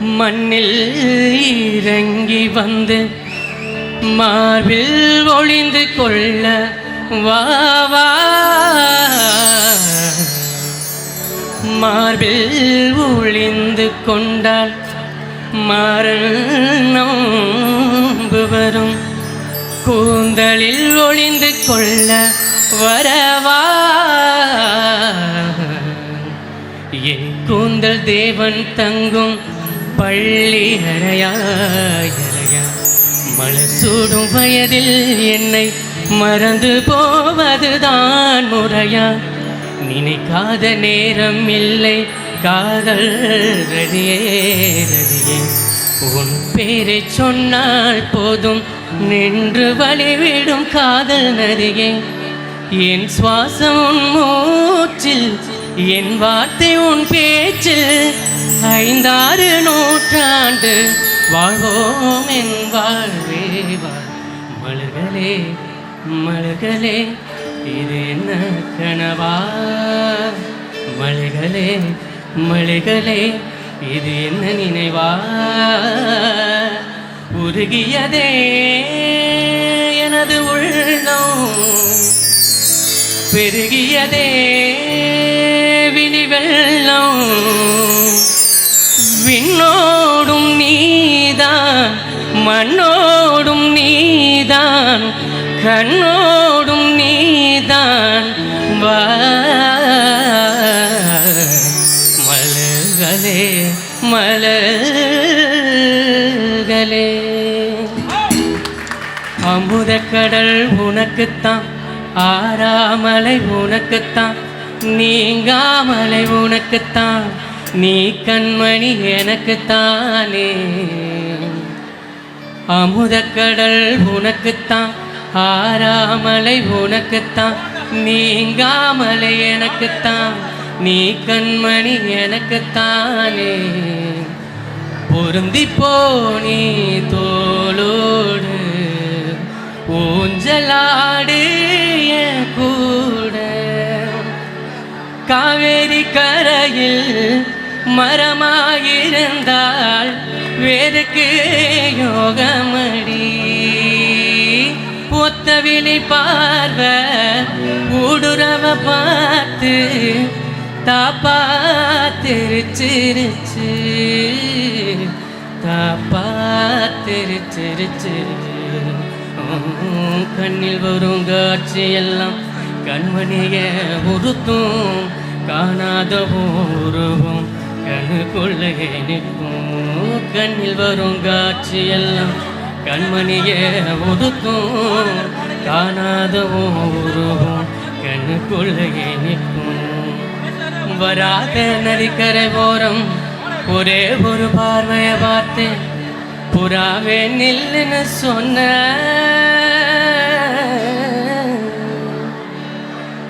மண்ணில் இறங்கி வந்து மார்பில் ஒளிந்து கொள்ள வாவா மார்பில் ஒளிந்து கொண்டால் மரணம் வரும். கூந்தலில் ஒளிந்து கொள்ள வரவா என் கூந்தல் தேவன் தங்கும் பள்ளி அறையாயறையா மலர் சூடும் வயதில் என்னை மறந்து போவதுதான் முறையா. நினைக்காத நேரம் இல்லை காதல் ரதியே ரதியே. உன் பேரை சொன்னால் போதும் நின்று வழிவிடும் காதல் நதியே. என் சுவாசம் உன் மூச்சில் என் வார்த்தை உன் பேச்சு ஐந்தாறு நூற்றாண்டு வாழ்வோம் என் வாழ்வே மலர்களே மலர்களே இது என்ன கனவா? மலைகளே மலைகளே இது என்ன நினைவா? உருகியதே எனது உள்ளம் பெருகியதே விழி வெள்ளம். விண்ணோடும் நீதான் மண்ணோடும் நீதான் கண்ணோடும் நீதான். மலர்களே மலர்களே. அமுத கடல் உனக்குத்தான் ஆறாமலை உனக்குத்தான் நீங்காமலை உனக்குத்தான் நீ கண்மணி எனக்குத்தானே. அமுதக்கடல் உனக்குத்தான் ஆறாமலை உனக்குத்தான் நீங்காமலை எனக்குத்தான் நீ கண்மணி எனக்குத்தானே. பொருந்தி போனி தோளோடு ஊஞ்சலாடு கரையில் மரமாயிருந்தால் வேருக்கு யோகமடி. ஒத்த விழி பார்வை ஊடுறவ பார்த்து தாப்பா திருச்சிருச்சு தாப்பா திருச்சிருச்சு கண்ணில் வரும் காட்சியெல்லாம் கண்மணிய உறுத்தும். காணாத உருவம் கண்ணுக்குள்ளே நிற்கும். கண்ணில் வரும் காட்சி எல்லாம் கண்மணிய உறுத்தும் காணாத உருவம் கண்ணுக்குள்ளே நிற்கும். வராத நதிக்கரை ஓரம் ஒரே ஒரு பார்வையை பார்த்தேன். புறாவே நில்லுன்னு சொன்ன